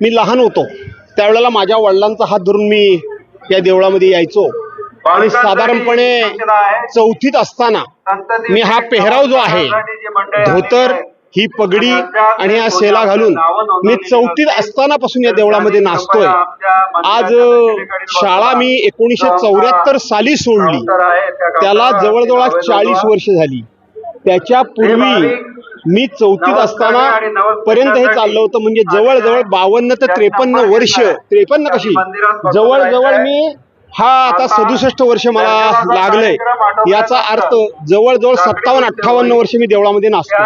मी लहान होतो. त्यावेळेला माझ्या वडिलांचा हात धरून मी या देवळामध्ये यायचो. आणि साधारणपणे चौथीत असताना मी हा पेहराव जो आहे धोतर ही पगडी आणि हा शेला घालून मी चौथीत असतानापासून या देवळामध्ये नाचतोय. आज शाळा मी एकोणीसशे चौऱ्याहत्तर साली सोडली. त्याला जवळजवळ चाळीस वर्ष झाली. त्याच्या पूर्वी मी चौथीत असताना पर्यंत हे चाललं होतं. म्हणजे जवळजवळ बावन्न ते त्रेपन्न वर्ष. त्रेपन्न कशी? जवळजवळ मी हा आता सदुसष्ट वर्ष मला लागलंय. याचा अर्थ जवळजवळ सत्तावन्न अठ्ठावन्न वर्ष मी देवळामध्ये नाचतो